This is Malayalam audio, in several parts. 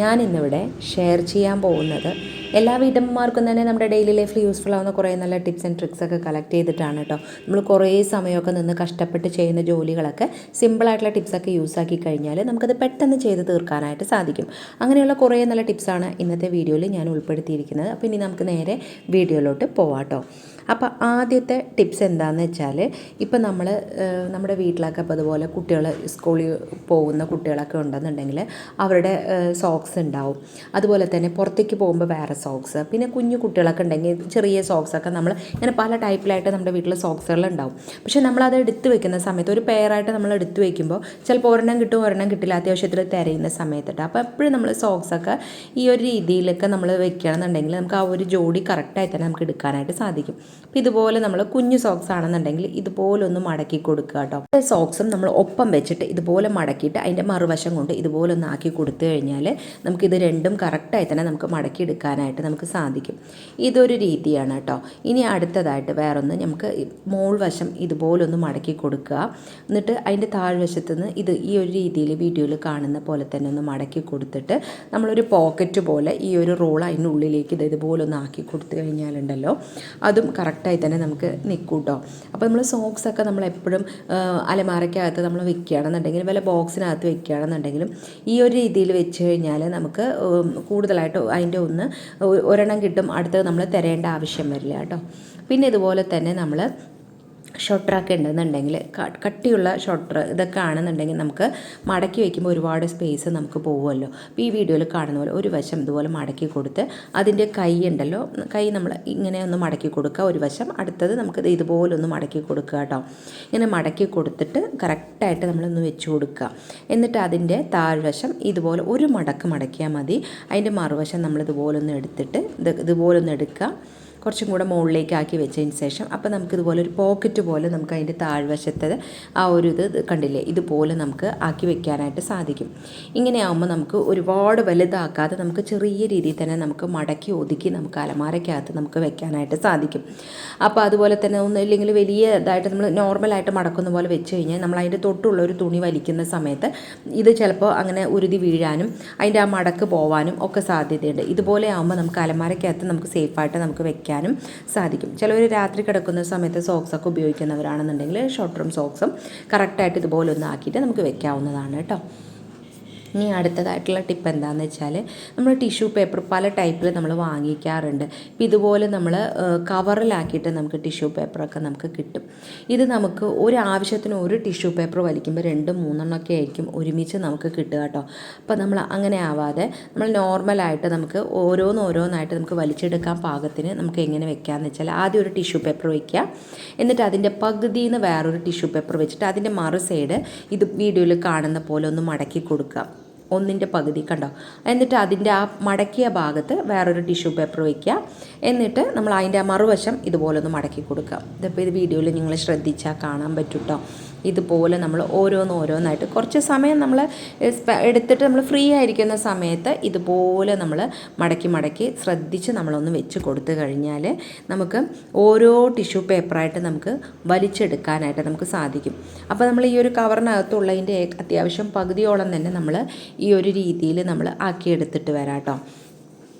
ഞാനിന്നിവിടെ ഷെയർ ചെയ്യാൻ പോകുന്നത് എല്ലാ വീട്ടമ്മമാർക്കും തന്നെ നമ്മുടെ ഡെയിലി ലൈഫിൽ യൂസ്ഫുൾ ആവുന്ന കുറേ നല്ല ടിപ്സ് ആൻഡ് ട്രിക്സ് ഒക്കെ കളക്ട് ചെയ്തിട്ടാണ് കേട്ടോ നമ്മൾ കുറേ സമയമൊക്കെ നിന്ന് കഷ്ടപ്പെട്ട് ചെയ്യുന്ന ജോലികളൊക്കെ സിമ്പിളായിട്ടുള്ള ടിപ്സൊക്കെ യൂസ് ആക്കി കഴിഞ്ഞാൽ നമുക്കത് പെട്ടെന്ന് ചെയ്ത് തീർക്കാനായിട്ട് സാധിക്കും. അങ്ങനെയുള്ള കുറേ നല്ല ടിപ്സാണ് ഇന്നത്തെ വീഡിയോയിൽ ഞാൻ ഉൾപ്പെടുത്തിയിരിക്കുന്നത്. അപ്പോൾ ഇനി നമുക്ക് നേരെ വീഡിയോയിലോട്ട് പോവാം കേട്ടോ അപ്പോൾ ആദ്യത്തെ ടിപ്സ് എന്താണെന്ന് വെച്ചാൽ ഇപ്പം നമ്മൾ നമ്മുടെ വീട്ടിലൊക്കെ അപ്പോൾ അതുപോലെ കുട്ടികൾ സ്കൂളിൽ പോകുന്ന കുട്ടികളൊക്കെ ഉണ്ടെന്നുണ്ടെങ്കിൽ അവരുടെ സോക്സ് ഉണ്ടാവും. അതുപോലെ തന്നെ പുറത്തേക്ക് പോകുമ്പോൾ വേറെ സോക്സ് പിന്നെ കുഞ്ഞു കുട്ടികളൊക്കെ ഉണ്ടെങ്കിൽ ചെറിയ സോക്സൊക്കെ നമ്മൾ ഇങ്ങനെ പല ടൈപ്പിലായിട്ട് നമ്മുടെ വീട്ടിൽ സോക്സുകൾ ഉണ്ടാവും. പക്ഷേ നമ്മളത് എടുത്ത് വെക്കുന്ന സമയത്ത് ഒരു പെയറായിട്ട് നമ്മൾ എടുത്ത് വെക്കുമ്പോൾ ചിലപ്പോൾ ഒരെണ്ണം കിട്ടും ഒരെണ്ണം കിട്ടില്ല അത്യാവശ്യത്തിൽ തിരയുന്ന സമയത്തിട്ട് അപ്പോൾ എപ്പോഴും നമ്മൾ സോക്സൊക്കെ ഈ ഒരു രീതിയിലൊക്കെ നമ്മൾ വെക്കുകയാണെന്നുണ്ടെങ്കിൽ നമുക്ക് ആ ഒരു ജോഡി കറക്റ്റായി തന്നെ നമുക്ക് എടുക്കാനായിട്ട് സാധിക്കും. അപ്പോൾ ഇതുപോലെ നമ്മൾ കുഞ്ഞു സോക്സ് ആണെന്നുണ്ടെങ്കിൽ ഇതുപോലെ ഒന്ന് മടക്കി കൊടുക്കുക കേട്ടോ. സോക്സും നമ്മൾ ഒപ്പം വെച്ചിട്ട് ഇതുപോലെ മടക്കിയിട്ട് അതിന്റെ മറുവശം കൊണ്ട് ഇതുപോലെ ഒന്ന് ആക്കി കൊടുത്തു കഴിഞ്ഞാൽ നമുക്കിത് രണ്ടും കറക്റ്റായി തന്നെ നമുക്ക് മടക്കി എടുക്കാനായിട്ട് നമുക്ക് സാധിക്കും. ഇതൊരു രീതിയാണ് കേട്ടോ. ഇനി അടുത്തതായിട്ട് വേറൊന്ന് നമുക്ക് മോൾ വശം ഇതുപോലെ ഒന്ന് മടക്കി കൊടുക്കുക. എന്നിട്ട് അതിന്റെ താഴ്വശത്ത് നിന്ന് ഇത് ഈ ഒരു രീതിയിൽ വീഡിയോയിൽ കാണുന്ന പോലെ തന്നെ ഒന്ന് മടക്കി കൊടുത്തിട്ട് നമ്മളൊരു പോക്കറ്റ് പോലെ ഈ ഒരു റോൾ അതിനുള്ളിലേക്ക് ഇത് ഇതുപോലെ ഒന്ന് ആക്കി കൊടുത്തു കഴിഞ്ഞാലുണ്ടല്ലോ. അതും കറക്റ്റായി തന്നെ നമുക്ക് നിൽക്കും കേട്ടോ അപ്പോൾ നമ്മൾ സോക്സൊക്കെ നമ്മൾ എപ്പോഴും അലമാരയ്ക്കകത്ത് നമ്മൾ വെക്കുകയാണെന്നുണ്ടെങ്കിൽ വല്ല ബോക്സിനകത്ത് വെക്കുകയാണെന്നുണ്ടെങ്കിലും ഈ ഒരു രീതിയിൽ വെച്ച് കഴിഞ്ഞാൽ നമുക്ക് കൂടുതലായിട്ട് അതിന്റെ ഒന്ന് ഒരെണ്ണം കിട്ടും. അടുത്തത് നമ്മൾ തിരയേണ്ട ആവശ്യം വരില്ല കേട്ടോ. പിന്നെ ഇതുപോലെ തന്നെ നമ്മൾ ഷൊട്ടറൊക്കെ ഉണ്ടെന്നുണ്ടെങ്കിൽ കട്ടിയുള്ള ഷോട്ടർ ഇതൊക്കെ ആണെന്നുണ്ടെങ്കിൽ നമുക്ക് മടക്കി വയ്ക്കുമ്പോൾ ഒരുപാട് സ്പേസ് നമുക്ക് പോകുമല്ലോ അപ്പോൾ ഈ വീഡിയോയിൽ കാണുന്ന പോലെ ഒരു വശം ഇതുപോലെ മടക്കി കൊടുത്ത് അതിന്റെ കൈ ഉണ്ടല്ലോ കൈ നമ്മൾ ഇങ്ങനെ ഒന്ന് മടക്കി കൊടുക്കുക ഒരു വശം അടുത്തത് നമുക്ക് ഇതുപോലെ ഒന്ന് മടക്കി കൊടുക്കുക കേട്ടോ. ഇങ്ങനെ മടക്കി കൊടുത്തിട്ട് കറക്റ്റായിട്ട് നമ്മളൊന്ന് വെച്ച് കൊടുക്കുക. എന്നിട്ട് അതിന്റെ താഴ്വശം ഇതുപോലെ ഒരു മടക്ക് മടക്കിയാൽ മതി. അതിന്റെ മറുവശം നമ്മൾ ഇതുപോലെ ഒന്ന് എടുത്തിട്ട് ഇത് ഇതുപോലെ ഒന്ന് എടുക്കുക. കുറച്ചും കൂടെ മുകളിലേക്ക് ആക്കി വെച്ചതിന് ശേഷം അപ്പോൾ നമുക്ക് ഇതുപോലെ ഒരു പോക്കറ്റ് പോലെ നമുക്ക് അതിന്റെ താഴ്വശത്തെ ആ ഒരു ഇത് കണ്ടില്ലേ? ഇതുപോലെ നമുക്ക് ആക്കി വെക്കാനായിട്ട് സാധിക്കും. ഇങ്ങനെ ആകുമ്പോൾ നമുക്ക് ഒരുപാട് വലുതാക്കാതെ നമുക്ക് ചെറിയ രീതിയിൽ തന്നെ നമുക്ക് മടക്കി ഒതുക്കി നമുക്ക് അലമാരയ്ക്കകത്ത് നമുക്ക് വെക്കാനായിട്ട് സാധിക്കും. അപ്പോൾ അതുപോലെ തന്നെ ഒന്ന് ഇല്ലെങ്കിൽ വലിയ ഇതായിട്ട് നമ്മൾ നോർമലായിട്ട് മടക്കുന്ന പോലെ വെച്ച് കഴിഞ്ഞാൽ നമ്മൾ അതിന്റെ തൊട്ടുള്ള ഒരു തുണി വലിക്കുന്ന സമയത്ത് ഇത് ചിലപ്പോൾ അങ്ങനെ ഉരുതി വീഴാനും അതിന്റെ ആ മടക്ക് പോവാനും ഒക്കെ സാധ്യതയുണ്ട്. ഇതുപോലെ ആകുമ്പോൾ നമുക്ക് അലമാരയ്ക്കകത്ത് നമുക്ക് സേഫായിട്ട് നമുക്ക് വെക്കാം. വയ്ക്കാനും സാധിക്കും. ചിലവർ രാത്രി കിടക്കുന്ന സമയത്ത് സോക്സൊക്കെ ഉപയോഗിക്കുന്നവരാണെന്നുണ്ടെങ്കിൽ ഷോർട്ട് ടേം സോക്സും കറക്റ്റായിട്ട് ഇതുപോലെ ഒന്ന് ആക്കിയിട്ട് നമുക്ക് വെക്കാവുന്നതാണ് കേട്ടോ. ഇനി അടുത്തതായിട്ടുള്ള ടിപ്പ് എന്താണെന്ന് വെച്ചാൽ നമ്മൾ ടിഷ്യൂ പേപ്പർ പല ടൈപ്പിൽ നമ്മൾ വാങ്ങിക്കാറുണ്ട്. ഇപ്പം ഇതുപോലെ നമ്മൾ കവറിലാക്കിയിട്ട് നമുക്ക് ടിഷ്യൂ പേപ്പറൊക്കെ നമുക്ക് കിട്ടും. ഇത് നമുക്ക് ഒരു ആവശ്യത്തിന് ഒരു ടിഷ്യൂ പേപ്പർ വലിക്കുമ്പോൾ രണ്ടും മൂന്നെണ്ണമൊക്കെ ആയിരിക്കും ഒരുമിച്ച് നമുക്ക് കിട്ടുക കേട്ടോ. അപ്പോൾ നമ്മൾ അങ്ങനെ ആവാതെ നമ്മൾ നോർമലായിട്ട് നമുക്ക് ഓരോന്ന് ഓരോന്നായിട്ട് നമുക്ക് വലിച്ചെടുക്കാൻ പാകത്തിന് നമുക്ക് എങ്ങനെ വെക്കാമെന്ന് വെച്ചാൽ ആദ്യം ഒരു ടിഷ്യൂ പേപ്പർ വയ്ക്കുക എന്നിട്ട് അതിന്റെ പകുതിയിൽ നിന്ന് വേറൊരു ടിഷ്യൂ പേപ്പർ വെച്ചിട്ട് അതിന്റെ മറു സൈഡ് ഇത് വീഡിയോയിൽ കാണുന്ന പോലെ ഒന്ന് മടക്കി കൊടുക്കുക. ഒന്നിന്റെ പകുതി കണ്ടോ? എന്നിട്ട് അതിന്റെ ആ മടക്കിയ ഭാഗത്ത് വേറൊരു ടിഷ്യൂ പേപ്പർ വയ്ക്കുക എന്നിട്ട് നമ്മൾ അതിന്റെ ആ മറുവശം ഇതുപോലെ ഒന്ന് മടക്കി കൊടുക്കുക. ഇതിപ്പോൾ ഇത് വീഡിയോയിൽ നിങ്ങൾ ശ്രദ്ധിച്ചാൽ കാണാൻ പറ്റും കേട്ടോ ഇതുപോലെ നമ്മൾ ഓരോന്ന് ഓരോന്നായിട്ട് കുറച്ച് സമയം നമ്മൾ എടുത്തിട്ട് നമ്മൾ ഫ്രീ ആയിരിക്കുന്ന സമയത്ത് ഇതുപോലെ നമ്മൾ മടക്കി മടക്കി ശ്രദ്ധിച്ച് നമ്മളൊന്ന് വെച്ച് കൊടുത്തു കഴിഞ്ഞാൽ നമുക്ക് ഓരോ ടിഷ്യൂ പേപ്പറായിട്ട് നമുക്ക് വലിച്ചെടുക്കാനായിട്ട് നമുക്ക് സാധിക്കും. അപ്പോൾ നമ്മൾ ഈ ഒരു കവറിനകത്തുള്ളതിന്റെ അത്യാവശ്യം പകുതിയോളം തന്നെ നമ്മൾ ഈ ഒരു രീതിയിൽ നമ്മൾ ആക്കിയെടുത്തിട്ട് വരാം കേട്ടോ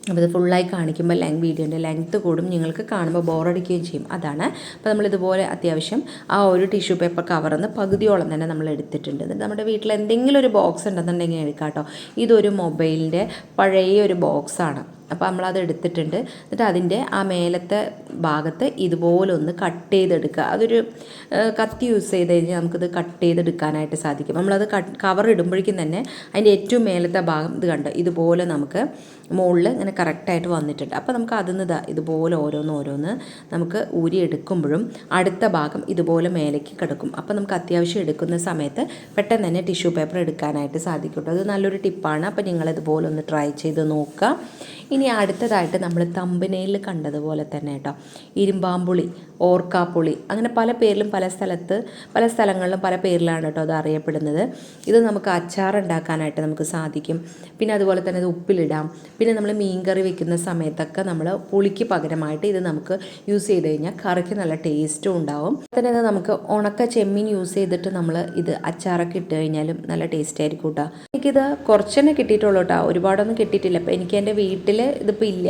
അപ്പോൾ ഇത് ഫുള്ളായി കാണിക്കുമ്പോൾ ലെങ് വീഡിയോന്റെ ലെങ്ത്ത് കൂടും. നിങ്ങൾക്ക് കാണുമ്പോൾ ബോറടിക്കുകയും ചെയ്യും. അതാണ്. അപ്പോൾ നമ്മളിതുപോലെ അത്യാവശ്യം ആ ഒരു ടിഷ്യൂ പേപ്പർ കവറിന്ന് പകുതിയോളം തന്നെ നമ്മൾ എടുത്തിട്ടുണ്ട്. നമ്മുടെ വീട്ടിൽ എന്തെങ്കിലും ഒരു ബോക്സ് ഉണ്ടെന്നുണ്ടെങ്കിൽ എടുക്കാട്ടോ കേട്ടോ. ഇതൊരു മൊബൈലിന്റെ പഴയ ഒരു ബോക്സാണ് അപ്പോൾ നമ്മളത് എടുത്തിട്ടുണ്ട്. എന്നിട്ട് അതിന്റെ ആ മേലത്തെ ഭാഗത്ത് ഇതുപോലെ ഒന്ന് കട്ട് ചെയ്തെടുക്കുക. അതൊരു കത്തി യൂസ് ചെയ്ത് കഴിഞ്ഞാൽ നമുക്കിത് കട്ട് ചെയ്തെടുക്കാനായിട്ട് സാധിക്കും. നമ്മളത് കവർ ഇടുമ്പോഴേക്കും തന്നെ അതിന്റെ ഏറ്റവും മേലത്തെ ഭാഗം ഇത് കണ്ട്? ഇതുപോലെ നമുക്ക് മുകളിൽ ഇങ്ങനെ കറക്റ്റായിട്ട് വന്നിട്ടുണ്ട്. അപ്പോൾ നമുക്ക് അതിൽ നിന്ന് ഇതുപോലെ ഓരോന്ന് ഓരോന്ന് നമുക്ക് ഊരി എടുക്കുമ്പോഴും അടുത്ത ഭാഗം ഇതുപോലെ മേലേക്ക് കിടക്കും. അപ്പോൾ നമുക്ക് അത്യാവശ്യം എടുക്കുന്ന സമയത്ത് പെട്ടെന്ന് തന്നെ ടിഷ്യൂ പേപ്പർ എടുക്കാനായിട്ട് സാധിക്കും അത് നല്ലൊരു ടിപ്പാണ് അപ്പോൾ നിങ്ങളിതുപോലെ ഒന്ന് ട്രൈ ചെയ്ത് നോക്കുക. ഇനി അടുത്തതായിട്ട് നമ്മൾ തമ്പനയിൽ കണ്ടതുപോലെ തന്നെ കേട്ടോ. ഇരുമ്പാമ്പുളി. ഓർക്കാപ്പുളി. അങ്ങനെ പല പേരിലും പല സ്ഥലത്ത് പല സ്ഥലങ്ങളിലും പല പേരിലാണ് കേട്ടോ അത് അറിയപ്പെടുന്നത്. ഇത് നമുക്ക് അച്ചാർ ഉണ്ടാക്കാനായിട്ട് നമുക്ക് സാധിക്കും. പിന്നെ അതുപോലെ തന്നെ ഇത് ഉപ്പിലിടാം. പിന്നെ നമ്മൾ മീൻകറി വെക്കുന്ന സമയത്തൊക്കെ നമ്മൾ പുളിക്ക് പകരമായിട്ട് ഇത് നമുക്ക് യൂസ് ചെയ്ത് കഴിഞ്ഞാൽ കറിക്ക് നല്ല ടേസ്റ്റും ഉണ്ടാവും. തന്നെ ഇത് നമുക്ക് ഉണക്ക ചെമ്മീൻ യൂസ് ചെയ്തിട്ട് നമ്മൾ ഇത് അച്ചാറൊക്കെ ഇട്ട് കഴിഞ്ഞാലും നല്ല ടേസ്റ്റ് ആയിരിക്കും കേട്ടോ. എനിക്കിത് കുറച്ചെന്നെ കിട്ടിയിട്ടുള്ളൂ കേട്ടോ. ഒരുപാടൊന്നും കിട്ടിയിട്ടില്ല. അപ്പോൾ എനിക്ക് എന്റെ വീട്ടിൽ ഇതിപ്പോൾ ഇല്ല.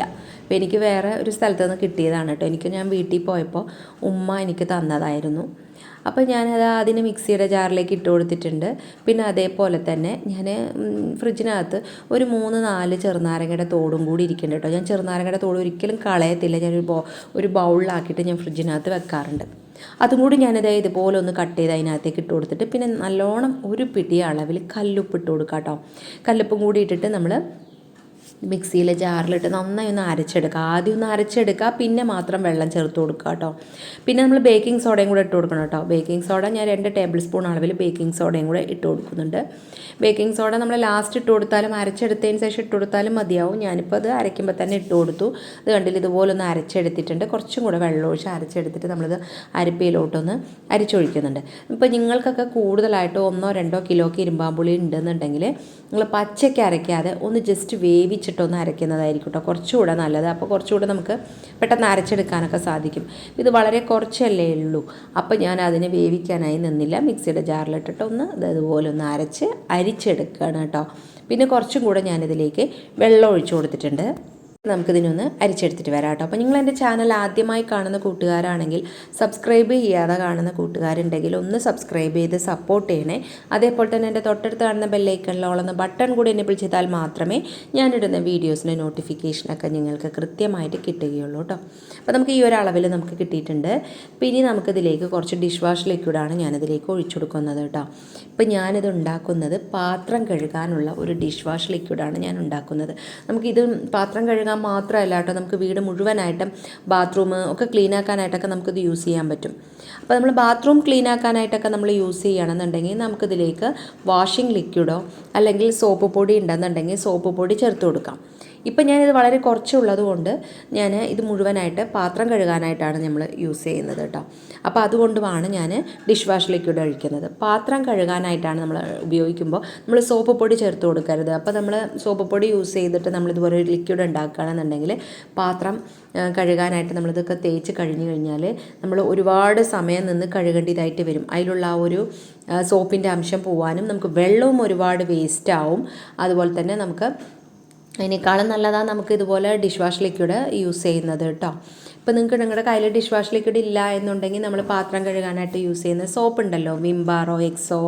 അപ്പോൾ എനിക്ക് വേറെ ഒരു സ്ഥലത്ത് നിന്ന് കിട്ടിയതാണ് കേട്ടോ. എനിക്ക് ഞാൻ വീട്ടിൽ പോയപ്പോൾ ഉമ്മ എനിക്ക് തന്നതായിരുന്നു. അപ്പോൾ ഞാനത് അതിന് മിക്സിയുടെ ജാറിലേക്ക് ഇട്ട് കൊടുത്തിട്ടുണ്ട്. പിന്നെ അതേപോലെ തന്നെ ഞാൻ ഫ്രിഡ്ജിനകത്ത് ഒരു മൂന്ന് നാല് ചെറുനാരങ്ങയുടെ തോടും കൂടി ഇരിക്കുന്നുണ്ട് കേട്ടോ. ഞാൻ ചെറുനാരങ്ങയുടെ തോട് ഒരിക്കലും കളയത്തില്ല. ഞാനൊരു ബോ ഒരു ബൗളിലാക്കിയിട്ട് ഞാൻ ഫ്രിഡ്ജിനകത്ത് വെക്കാറുണ്ട്. അതും കൂടി ഞാനിത് ഇതുപോലെ ഒന്ന് കട്ട് ചെയ്ത് അതിനകത്തേക്ക് ഇട്ട് കൊടുത്തിട്ട് പിന്നെ നല്ലോണം ഒരു പിടി അളവിൽ കല്ലുപ്പ് ഇട്ട് കൊടുക്കാം കേട്ടോ കല്ലുപ്പും കൂടി ഇട്ടിട്ട് നമ്മൾ മിക്സിയിലെ ജാറിലിട്ട് നന്നായി ഒന്ന് അരച്ചെടുക്കുക. ആദ്യം ഒന്ന് അരച്ചെടുക്കുക പിന്നെ മാത്രം വെള്ളം ചേർത്ത് കൊടുക്കുക കേട്ടോ. പിന്നെ നമ്മൾ ബേക്കിംഗ് സോഡയും കൂടെ ഇട്ട് കൊടുക്കണം കേട്ടോ. ബേക്കിംഗ് സോഡ ഞാൻ രണ്ട് ടേബിൾ സ്പൂൺ അളവിൽ ബേക്കിംഗ് സോഡയും കൂടെ ഇട്ട് കൊടുക്കുന്നുണ്ട്. ബേക്കിംഗ് സോഡ നമ്മൾ ലാസ്റ്റ് ഇട്ട് കൊടുത്താലും അരച്ചെടുത്തതിന് ശേഷം ഇട്ട് കൊടുത്താലും മതിയാവും. ഞാനിപ്പോൾ അത് അരയ്ക്കുമ്പോൾ തന്നെ ഇട്ട് കൊടുത്തു. ഇത് കണ്ടില്ല ഇതുപോലെ ഒന്ന് അരച്ചെടുത്തിട്ടുണ്ട്. കുറച്ചും കൂടെ വെള്ളം ഒഴിച്ച് അരച്ചെടുത്തിട്ട് നമ്മളിത് അരിപ്പയിലോട്ടൊന്ന് അരിച്ചൊഴിക്കുന്നുണ്ട്. ഇപ്പോൾ നിങ്ങൾക്കൊക്കെ കൂടുതലായിട്ട് ഒന്നോ രണ്ടോ കിലോക്ക് ഇരുമ്പാമ്പുളി ഉണ്ടെന്നുണ്ടെങ്കിൽ നിങ്ങൾ പച്ചയ്ക്ക് അരയ്ക്കാതെ ഒന്ന് ജസ്റ്റ് വേവിച്ചിട്ടൊന്ന് അരയ്ക്കുന്നതായിരിക്കും കേട്ടോ. കുറച്ചുകൂടെ നല്ലത്. അപ്പോൾ കുറച്ചുകൂടെ നമുക്ക് പെട്ടെന്ന് അരച്ചെടുക്കാനൊക്കെ സാധിക്കും. ഇത് വളരെ കുറച്ചല്ലേ ഉള്ളൂ. അപ്പോൾ ഞാൻ അതിനെ വേവിക്കാനായി നിന്നില്ല. മിക്സിയുടെ ജാറിലിട്ടിട്ട് ഒന്ന് അതുപോലെ ഒന്ന് അരച്ച് അരിച്ചെടുക്കുകയാണ് കേട്ടോ. പിന്നെ കുറച്ചും കൂടെ ഞാനിതിലേക്ക് വെള്ളം ഒഴിച്ചു കൊടുത്തിട്ടുണ്ട്. നമുക്കിതിനൊന്ന് അരിച്ചെടുത്തിട്ട് വരാം കേട്ടോ. അപ്പോൾ നിങ്ങൾ എന്റെ ചാനൽ ആദ്യമായി കാണുന്ന കൂട്ടുകാരാണെങ്കിൽ സബ്സ്ക്രൈബ് ചെയ്യാതെ കാണുന്ന കൂട്ടുകാരുണ്ടെങ്കിൽ ഒന്ന് സബ്സ്ക്രൈബ് ചെയ്ത് സപ്പോർട്ട് ചെയ്യണേ. അതേപോലെ തന്നെ എന്റെ തൊട്ടടുത്ത് കാണുന്ന ബെല്ലൈക്കണിലോളുന്ന ബട്ടൺ കൂടി എന്നെ ചെയ്താൽ മാത്രമേ ഞാനിടുന്ന വീഡിയോസിന്റെ നോട്ടിഫിക്കേഷനൊക്കെ നിങ്ങൾക്ക് കൃത്യമായിട്ട് കിട്ടുകയുള്ളൂ കേട്ടോ. അപ്പോൾ നമുക്ക് ഈ ഒരു അളവിൽ നമുക്ക് കിട്ടിയിട്ടുണ്ട്. പിന്നെ നമുക്കിതിലേക്ക് കുറച്ച് ഡിഷ് വാഷ് ലിക്വിഡാണ് ഞാനിതിലേക്ക് ഒഴിച്ചു കൊടുക്കുന്നത് കേട്ടോ. ഇപ്പം ഞാനിത് ഉണ്ടാക്കുന്നത് പാത്രം കഴുകാനുള്ള ഒരു ഡിഷ് വാഷ് ലിക്വിഡാണ് ഞാൻ ഉണ്ടാക്കുന്നത്. നമുക്കിത് പാത്രം കഴുകാൻ മാത്രമല്ല കേട്ടോ നമുക്ക് വീട് മുഴുവനായിട്ടും ബാത്റൂം ഒക്കെ ക്ലീൻ ആക്കാനായിട്ടൊക്കെ നമുക്കിത് യൂസ് ചെയ്യാൻ പറ്റും. അപ്പോൾ നമ്മൾ ബാത്റൂം ക്ലീൻ ആക്കാനായിട്ടൊക്കെ നമ്മൾ യൂസ് ചെയ്യണമെന്നുണ്ടെങ്കിൽ നമുക്കിതിലേക്ക് വാഷിംഗ് ലിക്വിഡോ അല്ലെങ്കിൽ സോപ്പ് പൊടി ഉണ്ടെന്നുണ്ടെങ്കിൽ സോപ്പ് പൊടി ചേർത്ത് കൊടുക്കാം. ഇപ്പം ഞാനിത് വളരെ കുറച്ചുള്ളത് കൊണ്ട് ഞാൻ ഇത് മുഴുവനായിട്ട് പാത്രം കഴുകാനായിട്ടാണ് നമ്മൾ യൂസ് ചെയ്യുന്നത് കേട്ടോ. അപ്പോൾ അതുകൊണ്ടുമാണ് ഞാൻ ഡിഷ് വാഷ് ലിക്വിഡ് ഒഴിക്കുന്നത്. പാത്രം കഴുകാനായിട്ടാണ് നമ്മൾ ഉപയോഗിക്കുമ്പോൾ നമ്മൾ സോപ്പ് പൊടി ചേർത്ത് കൊടുക്കരുത്. അപ്പോൾ നമ്മൾ സോപ്പ് പൊടി യൂസ് ചെയ്തിട്ട് നമ്മൾ ഇതുപോലെ ഒരു ലിക്വിഡ് ഉണ്ടാക്കുകയാണെന്നുണ്ടെങ്കിൽ പാത്രം കഴുകാനായിട്ട് നമ്മളിതൊക്കെ തേച്ച് കഴിഞ്ഞ് കഴിഞ്ഞാൽ നമ്മൾ ഒരുപാട് സമയം നിന്ന് കഴുകേണ്ടതായിട്ട് വരും. അതിലുള്ള ആ ഒരു സോപ്പിന്റെ അംശം പോവാനും നമുക്ക് വെള്ളവും ഒരുപാട് വേസ്റ്റ് ആവും അതുപോലെ തന്നെ നമുക്ക് അതിനേക്കാളും നല്ലതാണ് നമുക്ക് ഇതുപോലെ ഡിഷ് വാഷ് ലിക്വിഡ് യൂസ് ചെയ്യുന്നത് കേട്ടോ ഇപ്പോൾ നിങ്ങൾക്ക് നിങ്ങളുടെ കയ്യിൽ ഡിഷ് വാഷ് ലിക്വിഡ് ഇല്ല എന്നുണ്ടെങ്കിൽ നമ്മൾ പാത്രം കഴുകാനായിട്ട് യൂസ് ചെയ്യുന്ന സോപ്പ് ഉണ്ടല്ലോ. വിംബാറോ എക്സോ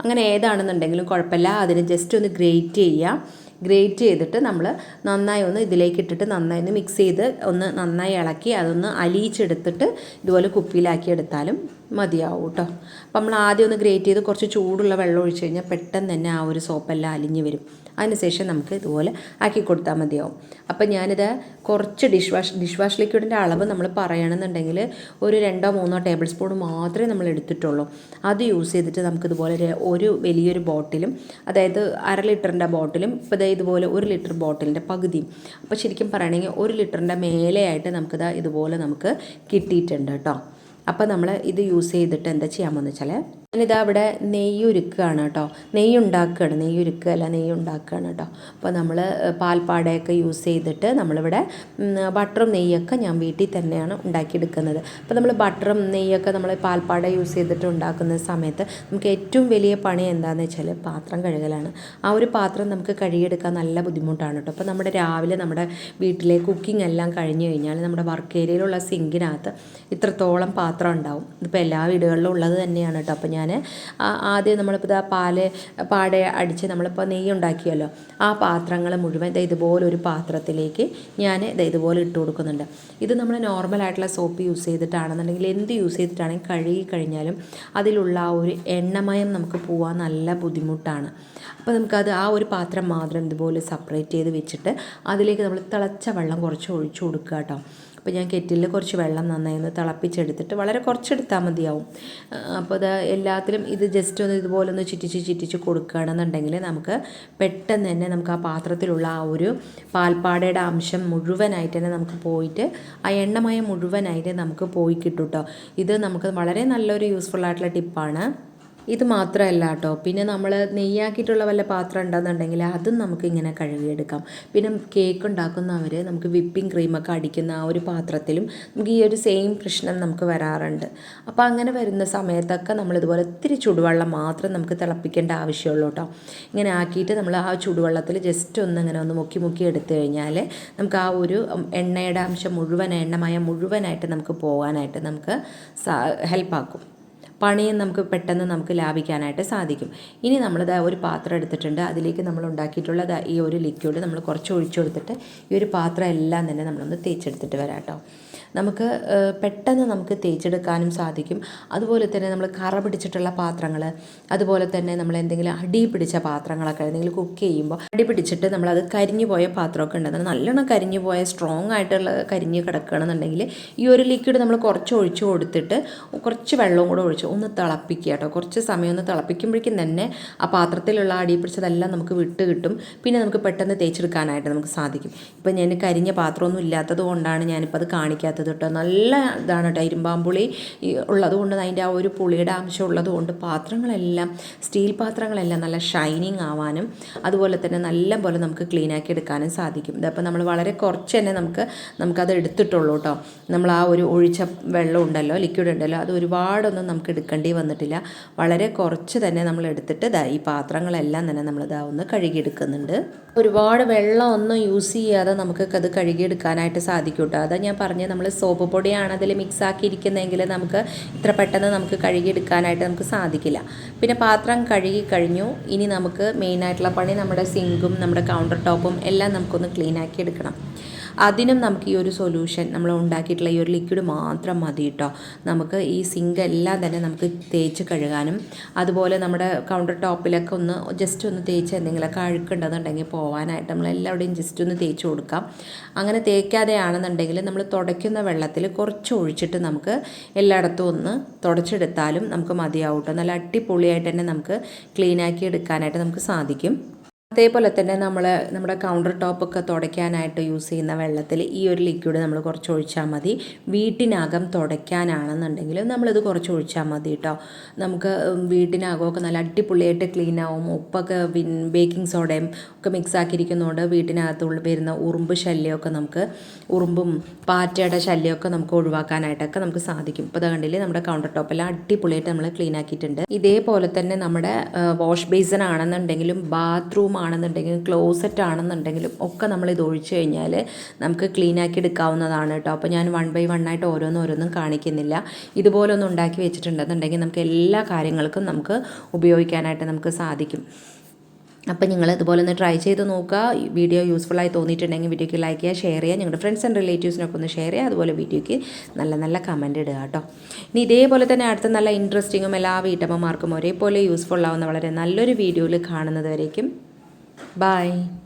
അങ്ങനെ ഏതാണെന്നുണ്ടെങ്കിലും കുഴപ്പമില്ല. അതിന് ജസ്റ്റ് ഒന്ന് ഗ്രേറ്റ് ചെയ്യുക ഗ്രേറ്റ് ചെയ്തിട്ട് നമ്മൾ നന്നായി ഒന്ന് ഇതിലേക്ക് ഇട്ടിട്ട് നന്നായി ഒന്ന് മിക്സ് ചെയ്ത് ഒന്ന് നന്നായി ഇളക്കി അതൊന്ന് അലിയിച്ചെടുത്തിട്ട് ഇതുപോലെ കുപ്പിയിലാക്കി എടുത്താലും മതിയാവും കേട്ടോ അപ്പം നമ്മൾ ആദ്യം ഒന്ന് ഗ്രേറ്റ് ചെയ്ത് കുറച്ച് ചൂടുള്ള വെള്ളം ഒഴിച്ച് കഴിഞ്ഞാൽ പെട്ടെന്ന് തന്നെ ആ ഒരു സോപ്പെല്ലാം അലിഞ്ഞു വരും. അതിനുശേഷം നമുക്ക് ഇതുപോലെ ആക്കി കൊടുത്താൽ മതിയാവും. അപ്പം ഞാനിത് കുറച്ച് ഡിഷ് വാഷ് ഡിഷ് വാഷ് ലിക്വിഡിന്റെ അളവ് നമ്മൾ പറയണമെന്നുണ്ടെങ്കിൽ ഒരു രണ്ടോ മൂന്നോ ടേബിൾ സ്പൂൺ മാത്രമേ നമ്മൾ എടുത്തിട്ടുള്ളൂ. അത് യൂസ് ചെയ്തിട്ട് നമുക്കിതുപോലെ ഒരു വലിയൊരു ബോട്ടിലും അതായത് അര ലിറ്ററിന്റെ ബോട്ടിലും ഇപ്പോൾ ഇതുപോലെ ഒരു ലിറ്റർ ബോട്ടിലിന്റെ പകുതിയും. അപ്പോൾ ശരിക്കും പറയുകയാണെങ്കിൽ ഒരു ലിറ്ററിന്റെ മേലെയായിട്ട് നമുക്കിത് ഇതുപോലെ നമുക്ക് കിട്ടിയിട്ടുണ്ട് കേട്ടോ. അപ്പോൾ നമ്മൾ ഇത് യൂസ് ചെയ്തിട്ട് എന്താ ചെയ്യാമെന്ന് വെച്ചാൽ ഞാനിതാ അവിടെ നെയ്യ് ഉരുക്കുകയാണ് കേട്ടോ. നെയ്യ് ഉണ്ടാക്കുകയാണ് നെയ്യ് ഉരുക്കുകയല്ല നെയ്യ് ഉണ്ടാക്കുകയാണ് കേട്ടോ. അപ്പോൾ നമ്മൾ പാൽപ്പാടയൊക്കെ യൂസ് ചെയ്തിട്ട് നമ്മളിവിടെ ബട്ടറും നെയ്യൊക്കെ ഞാൻ വീട്ടിൽ തന്നെയാണ് ഉണ്ടാക്കിയെടുക്കുന്നത്. അപ്പോൾ നമ്മൾ ബട്ടറും നെയ്യൊക്കെ നമ്മൾ പാൽപ്പാട യൂസ് ചെയ്തിട്ട് ഉണ്ടാക്കുന്ന സമയത്ത് നമുക്ക് ഏറ്റവും വലിയ പണി എന്താണെന്ന് വെച്ചാൽ പാത്രം കഴുകലാണ്. ആ ഒരു പാത്രം നമുക്ക് കഴുകിയെടുക്കാൻ നല്ല ബുദ്ധിമുട്ടാണ് കേട്ടോ. അപ്പോൾ നമ്മുടെ രാവിലെ നമ്മുടെ വീട്ടിലെ കുക്കിംഗ് എല്ലാം കഴിഞ്ഞു കഴിഞ്ഞാൽ നമ്മുടെ വർക്ക് ഏരിയയിലുള്ള സിങ്കിനകത്ത് ഇത്രത്തോളം പാത്രം ഉണ്ടാവും. ഇതിപ്പോൾ എല്ലാ വീടുകളിലും ഉള്ളത് തന്നെയാണ് കേട്ടോ. അപ്പോൾ ഞാൻ ആദ്യം നമ്മളിപ്പോൾ ഇതാ പാൽ പാടെ അടിച്ച് നമ്മളിപ്പോൾ നെയ്യ് ഉണ്ടാക്കിയല്ലോ. ആ പാത്രങ്ങൾ മുഴുവൻ ഇതാ ഇതുപോലെ ഒരു പാത്രത്തിലേക്ക് ഞാൻ ഇതാ ഇതുപോലെ ഇട്ട് കൊടുക്കുന്നുണ്ട്. ഇത് നമ്മൾ നോർമലായിട്ടുള്ള സോപ്പ് യൂസ് ചെയ്തിട്ടാണെന്നുണ്ടെങ്കിൽ എന്ത് യൂസ് ചെയ്തിട്ടാണെങ്കിൽ കഴുകി കഴിഞ്ഞാലും അതിലുള്ള ആ ഒരു എണ്ണമയം നമുക്ക് പോകാൻ നല്ല ബുദ്ധിമുട്ടാണ്. അപ്പോൾ നമുക്കത് ആ ഒരു പാത്രം മാത്രം ഇതുപോലെ സെപ്പറേറ്റ് ചെയ്ത് വെച്ചിട്ട് അതിലേക്ക് നമ്മൾ തിളച്ച വെള്ളം കുറച്ച് ഒഴിച്ചു കൊടുക്കുക കേട്ടോ അപ്പോൾ ഞാൻ കെറ്റിലിൽ കുറച്ച് വെള്ളം നന്നായി ഒന്ന് തിളപ്പിച്ചെടുത്തിട്ട് വളരെ കുറച്ചെടുത്താൽ മതിയാവും. അപ്പോൾ അത് എല്ലാത്തിലും ഇത് ജസ്റ്റ് ഒന്ന് ഇതുപോലെ ഒന്ന് ചിറ്റിച്ച് ചുറ്റിച്ച് കൊടുക്കുകയാണെന്നുണ്ടെങ്കിൽ നമുക്ക് പെട്ടെന്ന് തന്നെ നമുക്ക് ആ പാത്രത്തിലുള്ള ആ ഒരു പാൽപ്പാടയുടെ അംശം മുഴുവനായിട്ട് തന്നെ നമുക്ക് പോയിട്ട് ആ എണ്ണമയം മുഴുവനായിട്ട് നമുക്ക് പോയി കിട്ടും കേട്ടോ ഇത് നമുക്ക് വളരെ നല്ലൊരു യൂസ്ഫുൾ ആയിട്ടുള്ള ടിപ്പാണ്. ഇത് മാത്രമല്ല കേട്ടോ. പിന്നെ നമ്മൾ നെയ്യാക്കിയിട്ടുള്ള വല്ല പാത്രം ഉണ്ടെന്നുണ്ടെങ്കിൽ അതും നമുക്ക് ഇങ്ങനെ കഴുകിയെടുക്കാം. പിന്നെ കേക്ക് ഉണ്ടാക്കുന്നവർ നമുക്ക് വിപ്പിംഗ് ക്രീമൊക്കെ അടിക്കുന്ന ആ ഒരു പാത്രത്തിലും നമുക്ക് ഈ ഒരു സെയിം പ്രശ്നം നമുക്ക് വരാറുണ്ട്. അപ്പോൾ അങ്ങനെ വരുന്ന സമയത്തൊക്കെ നമ്മൾ ഇതുപോലെ ഇത്തിരി ചുടുവെള്ളം മാത്രം നമുക്ക് തിളപ്പിക്കേണ്ട ആവശ്യമുള്ളൂ കേട്ടോ. ഇങ്ങനെ ആക്കിയിട്ട് നമ്മൾ ആ ചുടുവെള്ളത്തിൽ ജസ്റ്റ് ഒന്ന് ഇങ്ങനെ ഒന്ന് മുക്കി മുക്കി എടുത്തു കഴിഞ്ഞാൽ നമുക്ക് ആ ഒരു എണ്ണയുടെ അംശം മുഴുവൻ എണ്ണമയം മുഴുവനായിട്ട് നമുക്ക് പോകാനായിട്ട് നമുക്ക് ഹെൽപ്പാക്കും പണിയും നമുക്ക് പെട്ടെന്ന് നമുക്ക് ലാഭിക്കാനായിട്ട് സാധിക്കും. ഇനി നമ്മളിത് ഒരു പാത്രം എടുത്തിട്ടുണ്ട്. അതിലേക്ക് നമ്മൾ ഉണ്ടാക്കിയിട്ടുള്ള ഈ ഒരു ലിക്വിഡ് നമ്മൾ കുറച്ച് ഒഴിച്ചു കൊടുത്തിട്ട് ഈ ഒരു പാത്രം എല്ലാം തന്നെ നമ്മളൊന്ന് തേച്ചെടുത്തിട്ട് വരാം കേട്ടോ നമുക്ക് പെട്ടെന്ന് നമുക്ക് തേച്ചെടുക്കാനും സാധിക്കും. അതുപോലെ തന്നെ നമ്മൾ കറ പിടിച്ചിട്ടുള്ള പാത്രങ്ങൾ അതുപോലെ തന്നെ നമ്മൾ എന്തെങ്കിലും അടി പിടിച്ച പാത്രങ്ങളൊക്കെ എന്തെങ്കിലും കുക്ക് ചെയ്യുമ്പോൾ അടി പിടിച്ചിട്ട് നമ്മളത് കരിഞ്ഞു പോയ പാത്രമൊക്കെ ഉണ്ട്. നല്ലോണം കരിഞ്ഞു പോയ സ്ട്രോങ് ആയിട്ടുള്ള കരിഞ്ഞ് കിടക്കുകയാണെന്നുണ്ടെങ്കിൽ ഈ ഒരു ലിക്വിഡ് നമ്മൾ കുറച്ച് ഒഴിച്ചു കൊടുത്തിട്ട് കുറച്ച് വെള്ളവും കൂടെ ഒഴിച്ച് ഒന്ന് തിളപ്പിക്കുക കേട്ടോ. കുറച്ച് സമയം ഒന്ന് തിളപ്പിക്കുമ്പോഴേക്കും തന്നെ ആ പാത്രത്തിലുള്ള അടി പിടിച്ചതെല്ലാം നമുക്ക് വിട്ട് കിട്ടും. പിന്നെ നമുക്ക് പെട്ടെന്ന് തേച്ചെടുക്കാനായിട്ട് നമുക്ക് സാധിക്കും. ഇപ്പം ഞാൻ കരിഞ്ഞ പാത്രമൊന്നും ഇല്ലാത്തത് കൊണ്ടാണ് ഞാനിപ്പോൾ അത് കാണിക്കാത്തത്. കേട്ടോ. നല്ല ഇതാണ് കേട്ടോ ഇരുമ്പാമ്പുളി. ഉള്ളതുകൊണ്ട് ഉള്ളത് അതിന്റെ ആ ഒരു പുളിയുടെ അംശം ഉള്ളതുകൊണ്ട് പാത്രങ്ങളെല്ലാം സ്റ്റീൽ പാത്രങ്ങളെല്ലാം നല്ല ഷൈനിങ് ആവാനും അതുപോലെ തന്നെ നല്ല പോലെ നമുക്ക് ക്ലീൻ ആക്കി എടുക്കാനും സാധിക്കും. ഇതപ്പോൾ നമ്മൾ വളരെ കുറച്ച് തന്നെ നമുക്ക് നമുക്കത് എടുത്തിട്ടുള്ളൂ കേട്ടോ. നമ്മൾ ആ ഒരു ഒഴിച്ച വെള്ളം ഉണ്ടല്ലോ ലിക്വിഡ് ഉണ്ടല്ലോ അത് ഒരുപാടൊന്നും നമുക്ക് എടുക്കേണ്ടി വന്നിട്ടില്ല. വളരെ കുറച്ച് തന്നെ നമ്മൾ എടുത്തിട്ട് ഈ പാത്രങ്ങളെല്ലാം തന്നെ നമ്മൾ ഇതാ ഒന്ന് കഴുകിയെടുക്കുന്നുണ്ട്. ഒരുപാട് വെള്ളം ഒന്നും യൂസ് ചെയ്യാതെ നമുക്ക് അത് കഴുകിയെടുക്കാനായിട്ട് സാധിക്കും കേട്ടോ. അതാ ഞാൻ പറഞ്ഞത് നമ്മൾ സോപ്പ് പൊടിയാണ് അതിൽ മിക്സ് ആക്കിയിരിക്കുന്നതെങ്കിൽ നമുക്ക് ഇത്ര പെട്ടെന്ന് നമുക്ക് കഴുകിയെടുക്കാനായിട്ട് നമുക്ക് സാധിക്കില്ല. പിന്നെ പാത്രം കഴുകി കഴിഞ്ഞു. ഇനി നമുക്ക് മെയിനായിട്ടുള്ള പണി നമ്മുടെ സിങ്കും നമ്മുടെ കൗണ്ടർ ടോപ്പും എല്ലാം നമുക്കൊന്ന് ക്ലീൻ ആക്കി എടുക്കണം. അതിനും നമുക്ക് ഈ ഒരു സൊല്യൂഷൻ നമ്മൾ ഉണ്ടാക്കിയിട്ടുള്ള ഈ ഒരു ലിക്വിഡ് മാത്രം മതി കേട്ടോ നമുക്ക് ഈ സിങ്ക് എല്ലാം തന്നെ നമുക്ക് തേച്ച് കഴുകാനും അതുപോലെ നമ്മുടെ കൗണ്ടർ ടോപ്പിലൊക്കെ ഒന്ന് ജസ്റ്റ് ഒന്ന് തേച്ച് എന്തെങ്കിലുമൊക്കെ അഴുക്കുണ്ടെന്നുണ്ടെങ്കിൽ പോകാനായിട്ട് നമ്മൾ എല്ലാവിടെയും ജസ്റ്റ് ഒന്ന് തേച്ച് കൊടുക്കാം. അങ്ങനെ തേക്കാതെയാണെന്നുണ്ടെങ്കിൽ നമ്മൾ തുടയ്ക്കുന്ന വെള്ളത്തിൽ കുറച്ച് ഒഴിച്ചിട്ട് നമുക്ക് എല്ലായിടത്തും ഒന്ന് തുടച്ചെടുത്താലും നമുക്ക് മതിയാവും കേട്ടോ നല്ല അടിപൊളിയായിട്ട് തന്നെ നമുക്ക് ക്ലീനാക്കി എടുക്കാനായിട്ട് നമുക്ക് സാധിക്കും. അതേപോലെ തന്നെ നമ്മൾ നമ്മുടെ കൗണ്ടർ ടോപ്പൊക്കെ തുടയ്ക്കാനായിട്ട് യൂസ് ചെയ്യുന്ന വെള്ളത്തിൽ ഈ ഒരു ലിക്വിഡ് നമ്മൾ കുറച്ച് ഒഴിച്ചാൽ മതി. വീട്ടിനകം തുടയ്ക്കാനാണെന്നുണ്ടെങ്കിൽ നമ്മളിത് കുറച്ച് ഒഴിച്ചാൽ മതി കേട്ടോ നമുക്ക് വീട്ടിനകമൊക്കെ നല്ല അടിപൊളിയായിട്ട് ക്ലീൻ ആവും. ഉപ്പൊക്കെ ബേക്കിംഗ് സോഡയും ഒക്കെ മിക്സ് ആക്കിയിരിക്കുന്നതുകൊണ്ട് വീട്ടിനകത്തുള്ള വരുന്ന ഉറുമ്പ് ശല്യമൊക്കെ നമുക്ക് ഉറുമ്പും പാറ്റയുടെ ശല്യമൊക്കെ നമുക്ക് ഒഴിവാക്കാനായിട്ടൊക്കെ നമുക്ക് സാധിക്കും. ഇപ്പോൾ കണ്ടില്ലേ നമ്മുടെ കൗണ്ടർ ടോപ്പെല്ലാം അടിപൊളിയായിട്ട് നമ്മൾ ക്ലീൻ ആക്കിയിട്ടുണ്ട്. ഇതേപോലെ തന്നെ നമ്മുടെ വാഷ് ബേസിൻ ആണെന്നുണ്ടെങ്കിലും ബാത്റൂം ആണെന്നുണ്ടെങ്കിലും ക്ലോസറ്റ് ആണെന്നുണ്ടെങ്കിലും ഒക്കെ നമ്മൾ ഇത് ഒഴിച്ചു കഴിഞ്ഞാൽ നമുക്ക് ക്ലീൻ ആക്കി എടുക്കാവുന്നതാണ് കേട്ടോ. അപ്പോൾ ഞാൻ വൺ ബൈ വൺ ആയിട്ട് ഓരോന്നും ഓരോന്നും കാണിക്കുന്നില്ല. ഇതുപോലെ ഒന്ന് ഉണ്ടാക്കി വെച്ചിട്ടുണ്ടെന്നുണ്ടെങ്കിൽ നമുക്ക് എല്ലാ കാര്യങ്ങൾക്കും നമുക്ക് ഉപയോഗിക്കാനായിട്ട് നമുക്ക് സാധിക്കും. അപ്പോൾ നിങ്ങൾ ഇതുപോലെ ഒന്ന് ട്രൈ ചെയ്ത് നോക്കുക. വീഡിയോ യൂസ്ഫുള്ളായി തോന്നിയിട്ടുണ്ടെങ്കിൽ വീഡിയോക്ക് ലൈക്ക് ചെയ്യുക ഷെയർ ചെയ്യുക. നിങ്ങളുടെ ഫ്രണ്ട്സ് ആൻഡ് റിലേറ്റീവ്സിനൊക്കെ ഒന്ന് ഷെയർ ചെയ്യുക. അതുപോലെ വീഡിയോയ്ക്ക് നല്ല നല്ല കമന്റ് ഇടുക കേട്ടോ. ഇനി ഇതേപോലെ തന്നെ അടുത്ത നല്ല ഇൻട്രസ്റ്റിങ്ങും എല്ലാ വീട്ടമ്മമാർക്കും ഒരേപോലെ യൂസ്ഫുൾ ആവുന്ന വളരെ നല്ലൊരു വീഡിയോയിൽ കാണുന്നത് വരേക്കും. Bye.